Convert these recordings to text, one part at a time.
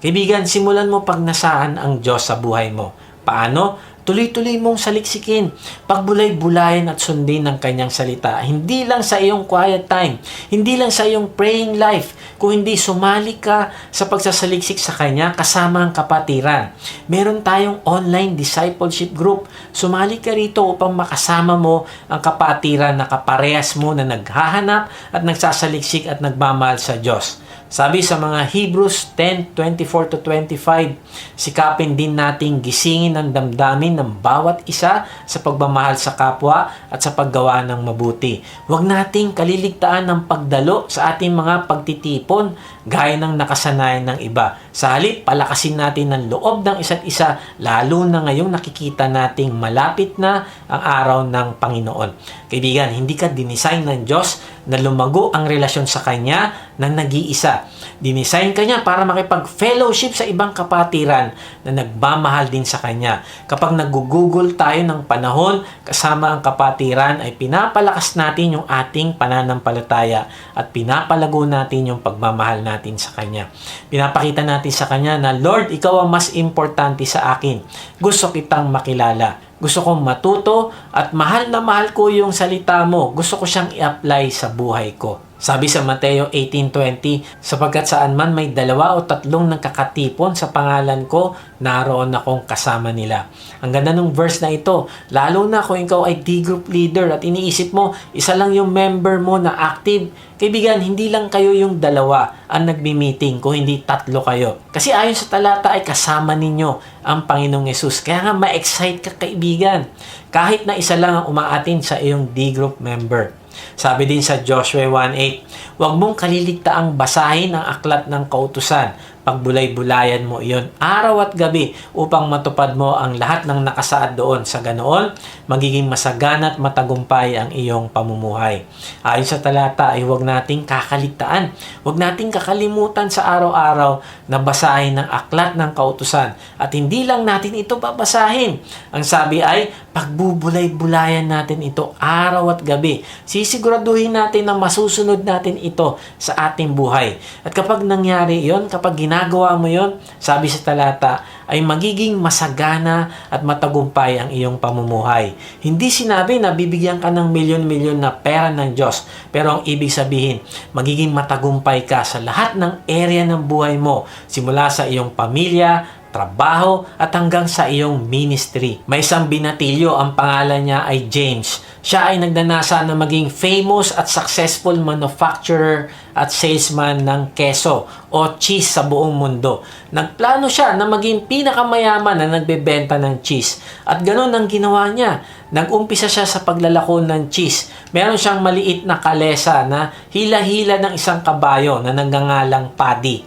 Kaibigan, simulan mo pag nasaan ang Diyos sa buhay mo. Paano? Tuloy-tuloy mong saliksikin, pagbulay-bulayan at sundin ng kanyang salita. Hindi lang sa iyong quiet time, hindi lang sa iyong praying life, kung hindi sumali ka sa pagsasaliksik sa kanya kasama ang kapatiran. Meron tayong online discipleship group. Sumali ka rito upang makasama mo ang kapatiran na kaparehas mo na naghahanap at nagsasaliksik at nagmamahal sa Diyos. Sabi sa mga Hebrews 10:24 to 25, sikapin din nating gisingin ang damdamin ng bawat isa sa pagmamahal sa kapwa at sa paggawa ng mabuti. Huwag nating kaliligtaan ng pagdalo sa ating mga pagtitipon gaya ng nakasanayan ng iba. Sa halip, palakasin natin ang loob ng isa't isa lalo na ngayong nakikita nating malapit na ang araw ng Panginoon. Kaibigan, hindi ka dinisign ng Diyos na lumago ang relasyon sa Kanya ng nag-iisa. Dinisign ka niya para makipag-fellowship sa ibang kapatiran na nagmamahal din sa Kanya. Kapag nagugugol tayo ng panahon kasama ang kapatiran ay pinapalakas natin yung ating pananampalataya at pinapalago natin yung pagmamahal natin sa Kanya. Pinapakita natin sa Kanya na, Lord, Ikaw ang mas importante sa akin. Gusto kitang makilala. Gusto kong matuto at mahal na mahal ko yung salita mo. Gusto ko siyang i-apply sa buhay ko. Sabi sa Mateo 18.20, sapagkat saan man may dalawa o tatlong nagkakatipon sa pangalan ko, naroon akong kasama nila. Ang ganda ng verse na ito, lalo na kung ikaw ay D-group leader at iniisip mo, isa lang yung member mo na active. Kaibigan, hindi lang kayo yung dalawa ang nagmi-meeting kung hindi tatlo kayo. Kasi ayon sa talata ay kasama ninyo ang Panginoong Yesus. Kaya nga ma-excite ka kaibigan. Kahit na isa lang ang umaatin sa iyong D-group member. Sabi din sa Joshua 1.8, Huwag mong kaliligtaang basahin ang aklat ng kautusan. Pagbulay-bulayan mo iyon araw at gabi upang matupad mo ang lahat ng nakasaad doon. Sa ganoon, magiging masagana at matagumpay ang iyong pamumuhay. Ayon sa talata ay huwag nating kakaligtaan. Huwag nating kakalimutan sa araw-araw na basahin ang aklat ng kautusan. At hindi lang natin ito babasahin. Ang sabi ay pagbubulay-bulayan natin ito araw at gabi. Sisiguraduhin natin na masusunod natin ito sa ating buhay. At kapag nangyari yon, kapag ginagawa mo yon, sabi sa talata, ay magiging masagana at matagumpay ang iyong pamumuhay. Hindi sinabi na bibigyan ka ng milyon-milyon na pera ng Diyos, pero ang ibig sabihin, magiging matagumpay ka sa lahat ng area ng buhay mo, simula sa iyong pamilya, trabaho at hanggang sa iyong ministry. May isang binatilyo, ang pangalan niya ay James. Siya ay nagdanasa na maging famous at successful manufacturer at salesman ng keso o cheese sa buong mundo. Nagplano siya na maging pinakamayaman na nagbebenta ng cheese. At ganun ang ginawa niya. Nag-umpisa siya sa paglalako ng cheese. Meron siyang maliit na kalesa na hila-hila ng isang kabayo na nagngangalang Paddy.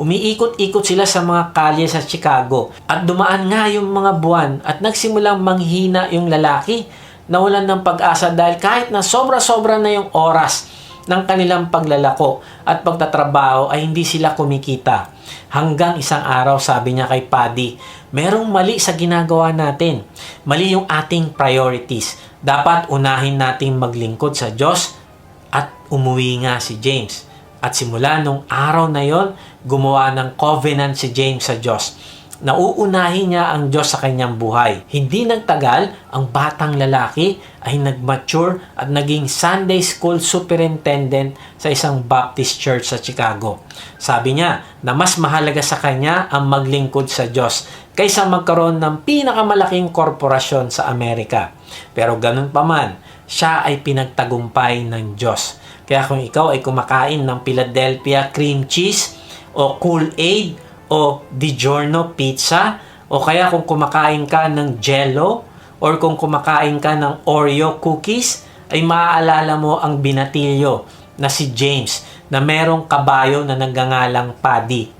Umiikot-ikot sila sa mga kalye sa Chicago at dumaan nga yung mga buwan at nagsimulang manghina yung lalaki. Nawalan ng pag-asa dahil kahit na sobra-sobra na yung oras ng kanilang paglalako at pagtatrabaho ay hindi sila kumikita. Hanggang isang araw sabi niya kay Paddy, merong mali sa ginagawa natin. Mali yung ating priorities. Dapat unahin nating maglingkod sa Diyos at umuwi nga si James. At simula nung araw na yon, gumawa ng covenant si James sa Diyos. Nauunahin niya ang Diyos sa kanyang buhay. Hindi nagtagal, ang batang lalaki ay nag-mature at naging Sunday School Superintendent sa isang Baptist Church sa Chicago. Sabi niya na mas mahalaga sa kanya ang maglingkod sa Diyos kaysa magkaroon ng pinakamalaking korporasyon sa Amerika. Pero ganun pa man, siya ay pinagtagumpay ng Diyos. Kaya kung ikaw ay kumakain ng Philadelphia cream cheese o Kool-Aid o DiGiorno pizza o kaya kung kumakain ka ng Jello or kung kumakain ka ng Oreo cookies ay maaalala mo ang binatilyo na si James na merong kabayo na nagngangalang Paddy.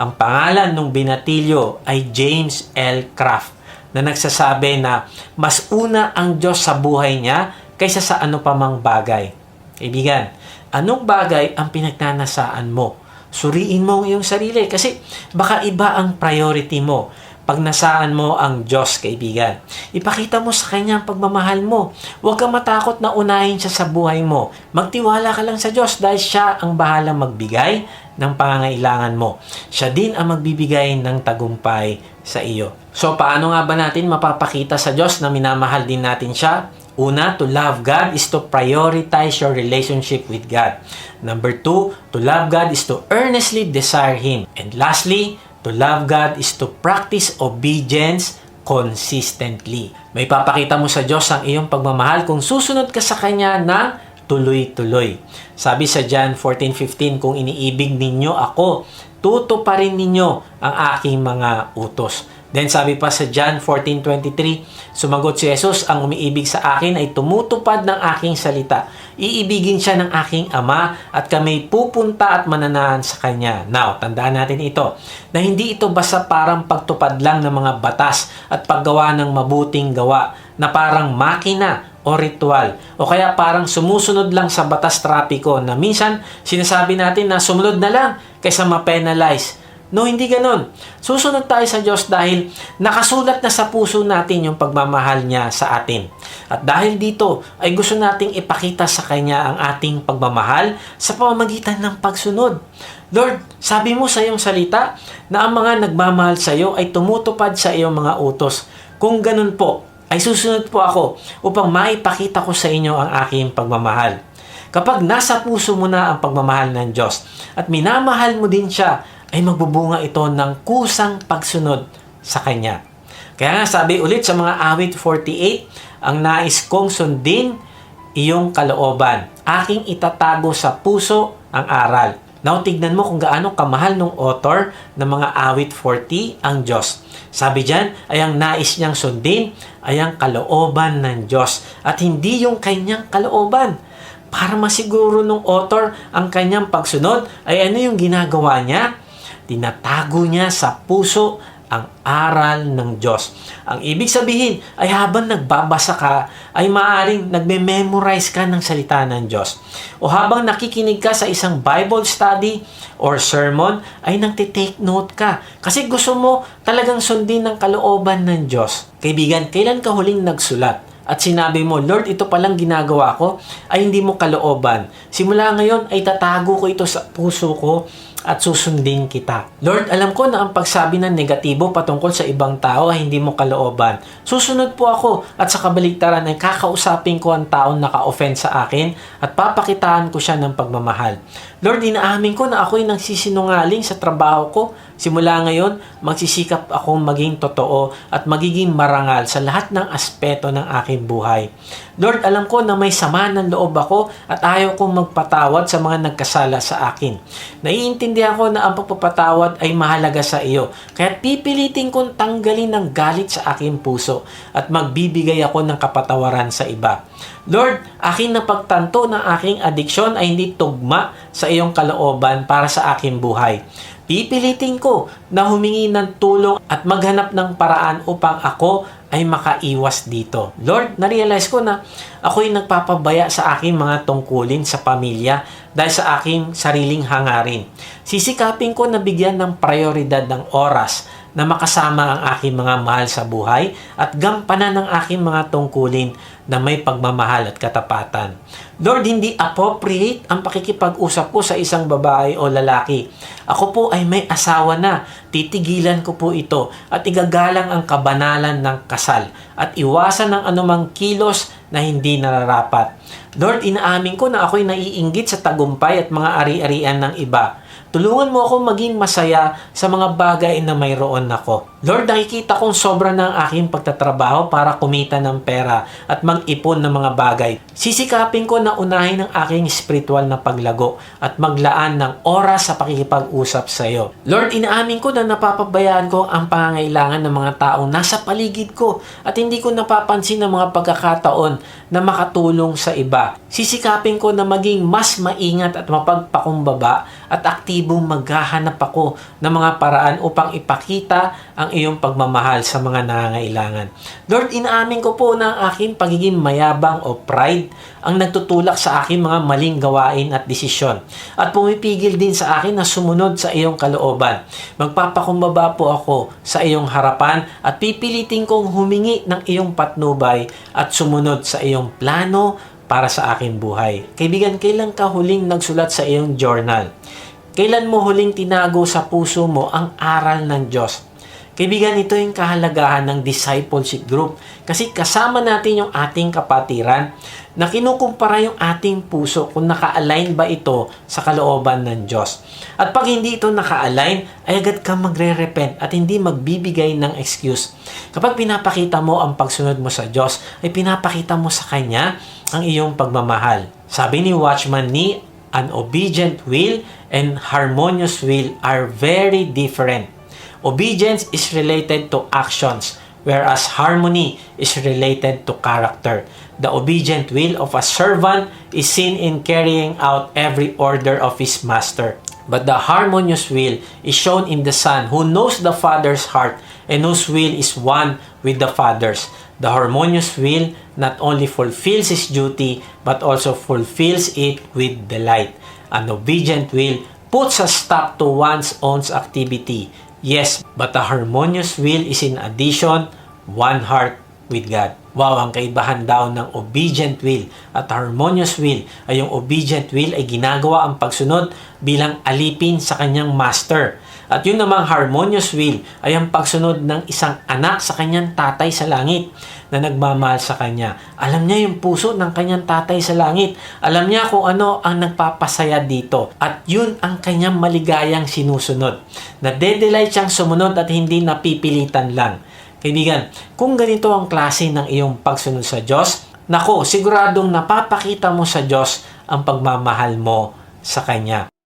Ang pangalan ng binatilyo ay James L. Kraft na nagsasabi na mas una ang Diyos sa buhay niya kaysa sa ano pa mang bagay. Kaibigan, anong bagay ang pinagnanasaan mo? Suriin mo ang iyong sarili kasi baka iba ang priority mo pag nasaan mo ang Diyos, kaibigan. Ipakita mo sa Kanya ang pagmamahal mo. Huwag kang matakot na unahin siya sa buhay mo. Magtiwala ka lang sa Diyos dahil siya ang bahala magbigay ng pangangailangan mo. Siya din ang magbibigay ng tagumpay sa iyo. So, paano nga ba natin mapapakita sa Diyos na minamahal din natin siya? Una, to love God is to prioritize your relationship with God. Number two, to love God is to earnestly desire Him. And lastly, to love God is to practice obedience consistently. May papakita mo sa Diyos ang iyong pagmamahal kung susunod ka sa Kanya ng tuloy-tuloy. Sabi sa John 14.15, kung iniibig ninyo ako, tutuparin ninyo ang aking mga utos. Then sabi pa sa John 14.23, sumagot si Jesus, ang umiibig sa akin ay tumutupad ng aking salita. Iibigin siya ng aking ama at kami pupunta at mananahan sa kanya. Now, tandaan natin ito, na hindi ito basta parang pagtupad lang ng mga batas at paggawa ng mabuting gawa na parang makina o ritual o kaya parang sumusunod lang sa batas trapiko na minsan sinasabi natin na sumunod na lang kaysa ma-penalize. No, hindi ganon. Susunod tayo sa Diyos dahil nakasulat na sa puso natin yung pagmamahal niya sa atin. At dahil dito ay gusto nating ipakita sa Kanya ang ating pagmamahal sa pamamagitan ng pagsunod. Lord, sabi mo sa iyong salita na ang mga nagmamahal sa iyo ay tumutupad sa iyong mga utos. Kung ganun po, ay susunod po ako upang maipakita ko sa inyo ang aking pagmamahal. Kapag nasa puso mo na ang pagmamahal ng Diyos at minamahal mo din siya, ay magbubunga ito ng kusang pagsunod sa Kanya. Kaya nga sabi ulit sa mga awit 48, ang nais kong sundin iyong kalooban. Aking itatago sa puso ang aral. Now, tignan mo kung gaano kamahal nung author ng mga awit 40 ang Diyos. Sabi dyan, ay ang nais niyang sundin ay ang kalooban ng Diyos at hindi yung kanyang kalooban. Para masiguro nung author ang kanyang pagsunod, ay ano yung ginagawa niya? Tinatago niya sa puso ang aral ng Diyos. Ang ibig sabihin ay habang nagbabasa ka, ay maaring nagme-memorize ka ng salita ng Diyos. O habang nakikinig ka sa isang Bible study or sermon, ay nagtitake note ka. Kasi gusto mo talagang sundin ng kalooban ng Diyos. Kaibigan, kailan ka huling nagsulat? at sinabi mo, Lord, ito palang ginagawa ko, ay hindi mo kalooban. Simula ngayon ay tatago ko ito sa puso ko at susundin kita. Lord, alam ko na ang pagsabi ng negatibo patungkol sa ibang tao ay hindi mo kalooban. Susunod po ako at sa kabaligtaran ay kakausapin ko ang taong naka-offend sa akin at papakitaan ko siya ng pagmamahal. Lord, inaamin ko na ako'y nagsisinungaling sa trabaho ko. Simula ngayon, magsisikap akong maging totoo at magiging marangal sa lahat ng aspeto ng aking buhay. Lord, alam ko na may sama ng loob ako at ayaw kong magpatawad sa mga nagkasala sa akin. Naiintindihan ko na ang pagpapatawad ay mahalaga sa iyo. Kaya pipilitin kong tanggalin ng galit sa aking puso at magbibigay ako ng kapatawaran sa iba. Lord, aking napagtanto na aking adiksyon ay hindi tugma sa iyong kalooban para sa aking buhay. Pipilitin ko na humingi ng tulong at maghanap ng paraan upang ako ay makaiwas dito. Lord, narealize ko na ako'y nagpapabaya sa aking mga tungkulin sa pamilya dahil sa aking sariling hangarin. Sisikapin ko na bigyan ng prioridad ng oras na makasama ang aking mga mahal sa buhay at gampanan ng aking mga tungkulin na may pagmamahal at katapatan. Lord, hindi appropriate ang pakikipag-usap ko sa isang babae o lalaki. Ako po ay may asawa na. Titigilan ko po ito at igagalang ang kabanalan ng kasal at iwasan ng anumang kilos na hindi nararapat. Lord, inaamin ko na ako'y naiinggit sa tagumpay at mga ari-arian ng iba. Tulungan mo ako maging masaya sa mga bagay na mayroon ako. Lord, nakikita kong sobra ng aking pagtatrabaho para kumita ng pera at mag-ipon ng mga bagay. Sisikapin ko na unahin ang aking spiritual na paglago at maglaan ng oras sa pakikipag-usap sa iyo. Lord, inaamin ko na napapabayaan ko ang pangangailangan ng mga taong nasa paligid ko at hindi ko napapansin ang mga pagkakataon na makatulong sa iba. Sisikapin ko na maging mas maingat at mapagpakumbaba at aktibong maghahanap ako ng mga paraan upang ipakita ang iyong pagmamahal sa mga nangangailangan. Lord, inaamin ko po na ang aking pagiging mayabang o pride ang nagtutulak sa aking mga maling gawain at desisyon at pumipigil din sa akin na sumunod sa iyong kalooban. Magpapakumbaba po ako sa iyong harapan at pipilitin kong humingi ng iyong patnubay at sumunod sa iyong plano para sa aking buhay. Kaibigan, kailan ka huling nagsulat sa iyong journal? Kailan mo huling tinago sa puso mo ang aral ng Diyos? Kaibigan, ito yung kahalagahan ng discipleship group. Kasi kasama natin yung ating kapatiran na kinukumpara yung ating puso kung naka-align ba ito sa kalooban ng Diyos. At pag hindi ito naka-align, ay agad kang magre-repent at hindi magbibigay ng excuse. Kapag pinapakita mo ang pagsunod mo sa Diyos, ay pinapakita mo sa Kanya ang iyong pagmamahal. Sabi ni Watchman Nee, an obedient will and harmonious will are very different. Obedience is related to actions, whereas harmony is related to character. The obedient will of a servant is seen in carrying out every order of his master. But the harmonious will is shown in the Son who knows the Father's heart and whose will is one with the Father's. The harmonious will not only fulfills his duty but also fulfills it with delight. An obedient will puts a stop to one's own activity. Yes, but a harmonious will is in addition one heart with God. Wow, ang kaibahan daw ng obedient will at harmonious will ay yung obedient will ay ginagawa ang pagsunod bilang alipin sa kanyang master. At yun namang harmonious will ay ang pagsunod ng isang anak sa kanyang tatay sa langit na nagmamahal sa kanya. Alam niya yung puso ng kanyang tatay sa langit. Alam niya kung ano ang nagpapasaya dito. At yun ang kanyang maligayang sinusunod. Nade-delight siyang sumunod at hindi napipilitan lang. Kaibigan, kung ganito ang klase ng iyong pagsunod sa Diyos, nako, siguradong napapakita mo sa Diyos ang pagmamahal mo sa Kanya.